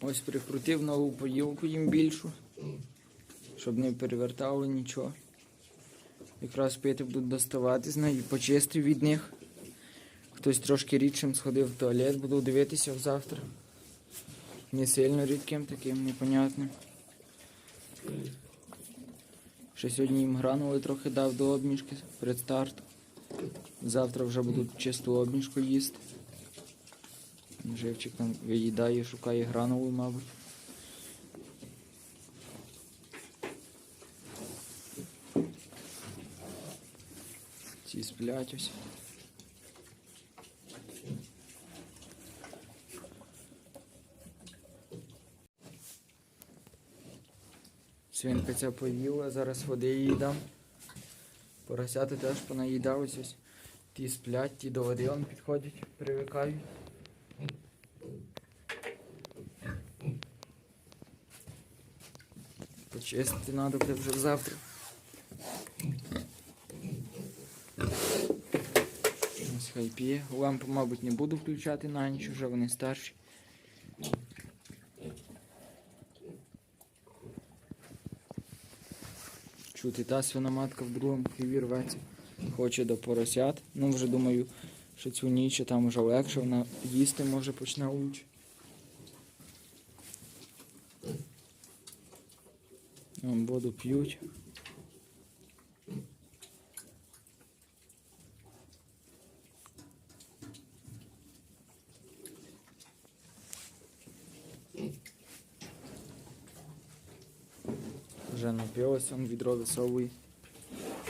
Ось прикрутив нову поїлку їм більшу, щоб не перевертало нічого. Якраз пити будуть доставати з неї, почистив від них. Хтось трошки рідшим сходив в туалет, буду дивитися завтра. Не сильно рідким таким, непонятним. Ще сьогодні їм гранули трохи дав до обмішки перед стартом. Завтра вже будуть чисту обмішку їсти. Живчик там виїдає, шукає гранулу, мабуть. Ці сплять ось. Свинка ця поїла, зараз води їй дам. Поросяти теж понаїдались ось. Ті сплять, ті до води он підходять, привикають. Почистити треба буде вже завтра. Ось хай п'є. Лампу, мабуть, не буду включати на ніч, вже вони старші. Чути, та свиноматка в другому хліві рветься. Хоче до поросят. Ну, вже думаю, що цю ніч там вже легше, вона їсти може почне лучше. Воду п'ють. Вже напилась, он відро висовує.